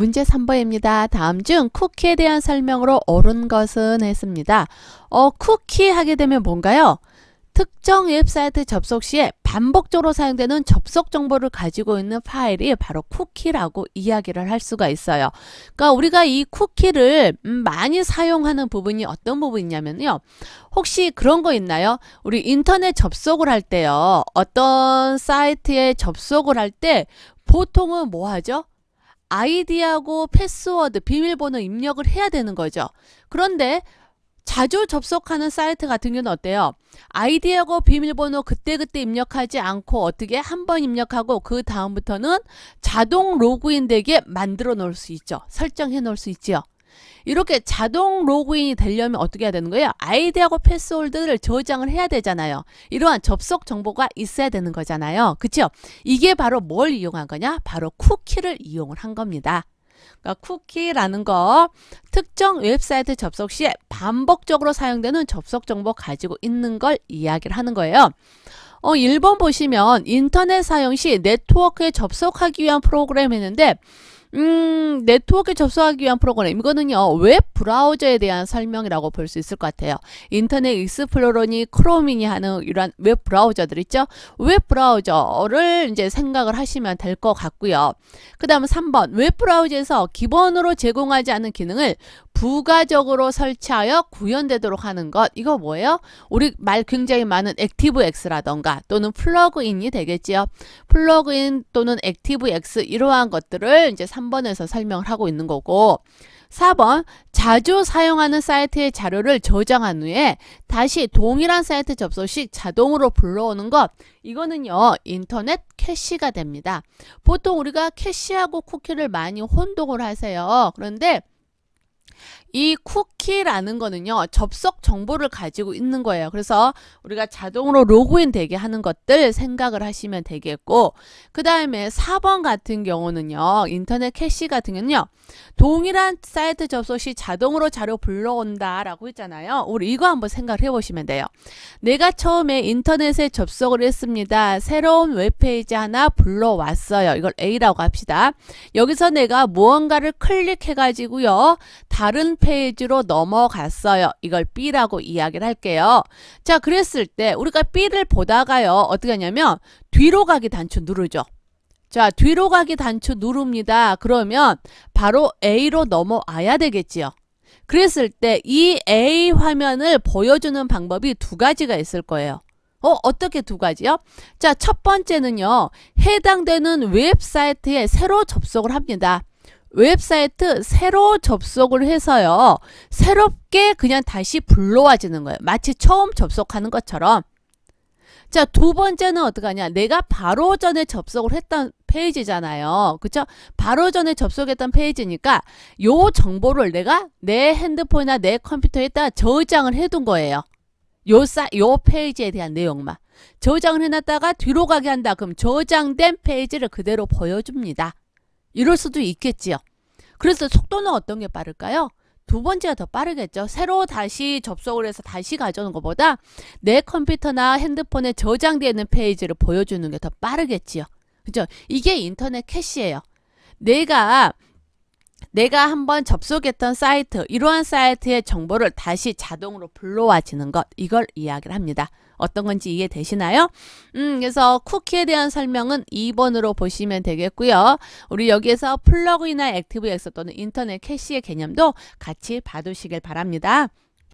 문제 3번입니다. 다음 중 쿠키에 대한 설명으로 옳은 것은 했습니다. 어, 쿠키 하게 되면 뭔가요? 특정 웹사이트 접속 시에 반복적으로 사용되는 접속 정보를 가지고 있는 파일이 바로 쿠키라고 이야기를 할 수가 있어요. 그러니까 우리가 이 쿠키를 음, 많이 사용하는 부분이 어떤 부분이냐면요. 혹시 그런 거 있나요? 우리 인터넷 접속을 할 때요. 어떤 사이트에 접속을 할 때 보통은 뭐 하죠? 아이디하고 패스워드, 비밀번호 입력을 해야 되는 거죠. 그런데 자주 접속하는 사이트 같은 경우는 어때요? 아이디하고 비밀번호 그때그때 입력하지 않고 어떻게 한 번 입력하고 그 다음부터는 자동 로그인 되게 만들어 놓을 수 있죠. 설정해 놓을 수 있죠. 이렇게 자동 로그인이 되려면 어떻게 해야 되는 거예요? 아이디하고 패스워드를 저장을 해야 되잖아요. 이러한 접속 정보가 있어야 되는 거잖아요. 그쵸? 이게 바로 뭘 이용한 거냐? 바로 쿠키를 이용을 한 겁니다. 그러니까 쿠키라는 거 특정 웹사이트 접속 시에 반복적으로 사용되는 접속 정보 가지고 있는 걸 이야기를 하는 거예요. 어, 1번 보시면 인터넷 사용 시 네트워크에 접속하기 위한 프로그램 했는데 음, 네트워크에 접속하기 위한 프로그램. 이거는요, 웹 브라우저에 대한 설명이라고 볼 수 있을 것 같아요. 인터넷 익스플로러니, 크롬이니 하는 이런 웹 브라우저들 있죠? 웹 브라우저를 이제 생각을 하시면 될 것 같고요. 그 다음 3번. 웹 브라우저에서 기본으로 제공하지 않은 기능을 부가적으로 설치하여 구현되도록 하는 것. 이거 뭐예요? 우리 말 굉장히 많은 액티브엑스라던가 또는 플러그인이 되겠지요. 플러그인 또는 액티브엑스 이러한 것들을 이제 3번에서 설명을 하고 있는 거고 4번 자주 사용하는 사이트의 자료를 저장한 후에 다시 동일한 사이트 접속 시 자동으로 불러오는 것 이거는요 인터넷 캐시가 됩니다. 보통 우리가 캐시하고 쿠키를 많이 혼동을 하세요. 그런데 이 쿠키라는 거는요 접속 정보를 가지고 있는 거예요. 그래서 우리가 자동으로 로그인 되게 하는 것들 생각을 하시면 되겠고 그 다음에 4번 같은 경우는요 인터넷 캐시 같은 경우는요 동일한 사이트 접속 시 자동으로 자료 불러온다 라고 했잖아요. 우리 이거 한번 생각을 해보시면 돼요. 내가 처음에 인터넷에 접속을 했습니다. 새로운 웹페이지 하나 불러왔어요. 이걸 A라고 합시다. 여기서 내가 무언가를 클릭해 가지고요 다른 페이지로 넘어갔어요. 이걸 B라고 이야기를 할게요. 자, 그랬을 때 우리가 B를 보다가요. 어떻게 하냐면 뒤로 가기 단추 누르죠. 자, 뒤로 가기 단추 누릅니다. 그러면 바로 A로 넘어와야 되겠지요. 그랬을 때 이 A 화면을 보여주는 방법이 두 가지가 있을 거예요. 어, 어떻게 두 가지요? 자, 첫 번째는요. 해당되는 웹사이트에 새로 접속을 합니다. 웹사이트 새로 접속을 해서요. 새롭게 그냥 다시 불러와지는 거예요. 마치 처음 접속하는 것처럼. 자, 두 번째는 어떡하냐. 내가 바로 전에 접속을 했던 페이지잖아요. 그쵸? 바로 전에 접속했던 페이지니까 요 정보를 내가 내 핸드폰이나 내 컴퓨터에다 저장을 해둔 거예요. 요, 사, 요 페이지에 대한 내용만. 저장을 해놨다가 뒤로 가게 한다. 그럼 저장된 페이지를 그대로 보여줍니다. 이럴 수도 있겠지요. 그래서 속도는 어떤 게 빠를까요? 두 번째가 더 빠르겠죠. 새로 다시 접속을 해서 다시 가져오는 것보다 내 컴퓨터나 핸드폰에 저장되어 있는 페이지를 보여주는 게 더 빠르겠지요. 그죠? 이게 인터넷 캐시예요. 내가 내가 한번 접속했던 사이트, 이러한 사이트의 정보를 다시 자동으로 불러와지는 것, 이걸 이야기를 합니다. 어떤 건지 이해되시나요? 음, 그래서 쿠키에 대한 설명은 2번으로 보시면 되겠고요. 우리 여기에서 플러그이나 액티브엑스 또는 인터넷 캐시의 개념도 같이 봐두시길 바랍니다.